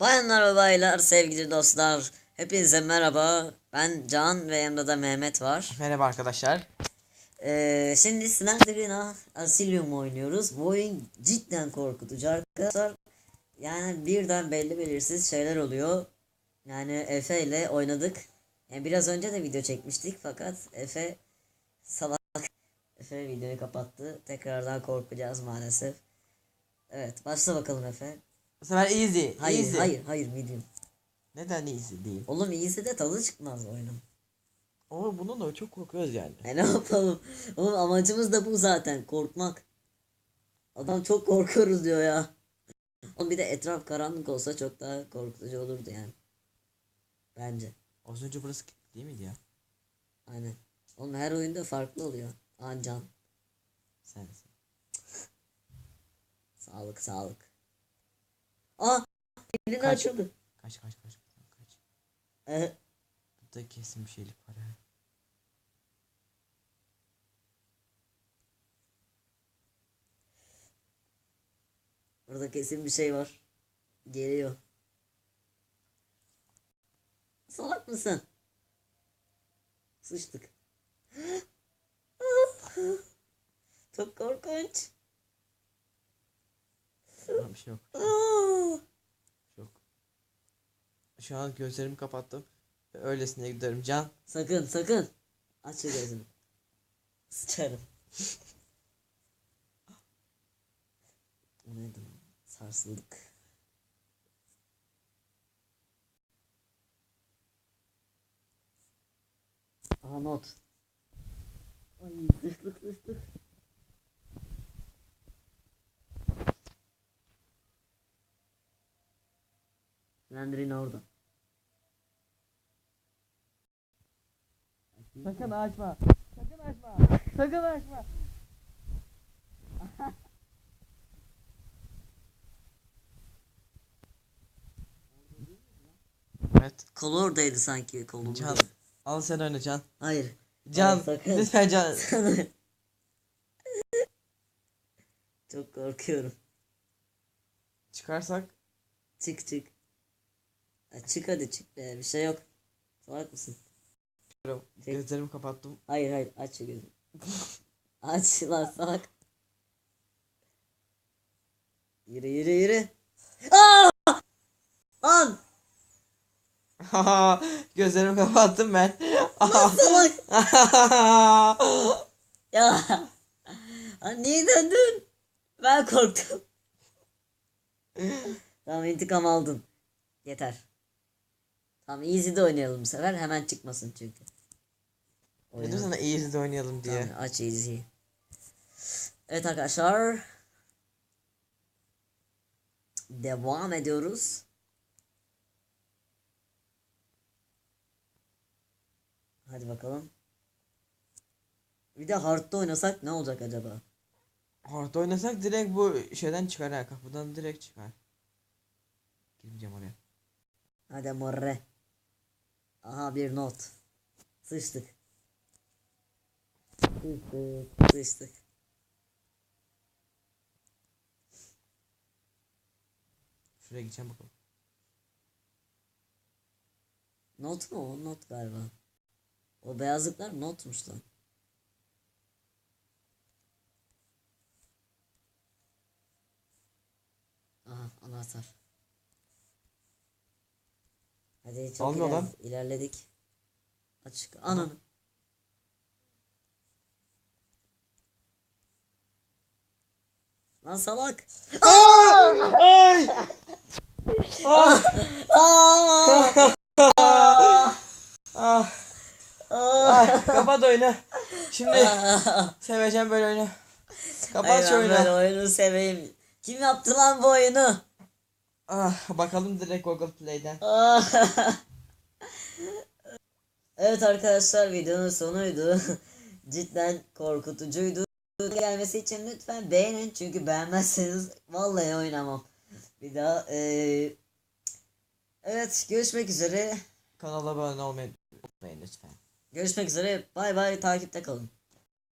Bayanlar ve baylar, sevgili dostlar. Hepinize merhaba. Ben Can ve yanımda da Mehmet var. Merhaba arkadaşlar. Ee, şimdi Slenderina Asylum oynuyoruz. Bu oyun cidden korkutucu arkadaşlar. Yani birden belli belirsiz şeyler oluyor. Yani Efe ile oynadık. Yani biraz önce de video çekmiştik fakat Efe salak. Efe videoyu kapattı. Tekrardan korkacağız maalesef. Evet başla bakalım Efe. Bu sefer easy. Hayır easy. hayır hayır medium. Neden easy değil? Oğlum iyisi de tadı çıkmaz oyunun. Ama bundan da çok korkuyoruz yani. E ne yapalım? Oğlum amacımız da bu zaten korkmak. Adam çok korkuyoruz diyor ya. Oğlum bir de etraf karanlık olsa çok daha korkutucu olurdu yani. Bence. Az önce burası değil miydi ya? Aynen. Oğlum her oyunda farklı oluyor. Ancan. Sen. Sağlık sağlık. Aa! Elini Kaç. açıldı. Kaç kaç kaç. kaç. Ee, Burada kesin bir şeylik var ha. burada kesin bir şey var. Geliyor. Salak mısın? Sıçtık. Çok korkunç. Tamam bir şey yok. Aa! Yok. Şu an gözlerimi kapattım. Öylesine gidiyorum. Can. Sakın sakın. Aç gözünü. Sıçarım. O neydi? Sarsıldık. Aha not. Ay sıçtık sıçtık. Slender'in orada. Sakın açma. Sakın açma. Sakın açma. Evet. Kolu oradaydı sanki kolum. Can. Al sen oyna Can. Hayır. Can. Hayır, sakın. Lütfen Can. Çok korkuyorum. Çıkarsak. Çık çık. Ya çık hadi çık be bir şey yok. Salak mısın? Gözlerimi kapattım. Hayır hayır aç şu gözünü. aç lan salak. Yürü yürü yürü. Aa! Lan Gözlerimi kapattım ben. salak. Ya. Lan niye döndün? Ben korktum. tamam intikam aldın. Yeter. Tamam easy'de oynayalım bu sefer. Hemen çıkmasın çünkü. Dedim sana easy'de oynayalım diye. Tamam, aç easy. Evet arkadaşlar. Devam ediyoruz. Hadi bakalım. Bir de hard'da oynasak ne olacak acaba? Hard oynasak direkt bu şeyden çıkar ha kapıdan direkt çıkar. Girmeyeceğim oraya. Hadi morre. Aha bir not. Sıçtık. Sıçtık. Sıçtık. Şuraya gideceğim bakalım. Not mu o? Not galiba. O beyazlıklar notmuş lan. Aha anahtar. Hadi çok Almıyor iler- lan. ilerledik. Açık. Ananı. Lan salak. Ay! Aa! Ah! Ay, kapat oyunu. Şimdi seveceğim böyle oyunu. Kapat Ay şu ben böyle oyunu. oyunu seveyim. Kim yaptı lan bu oyunu? Ah, bakalım direkt Google Play'den. evet arkadaşlar videonun sonuydu. Cidden korkutucuydu. Gelmesi için lütfen beğenin çünkü beğenmezseniz vallahi oynamam. Bir daha eee, Evet görüşmek üzere. Kanala abone olmayı unutmayın lütfen. Görüşmek üzere. Bay bay takipte kalın.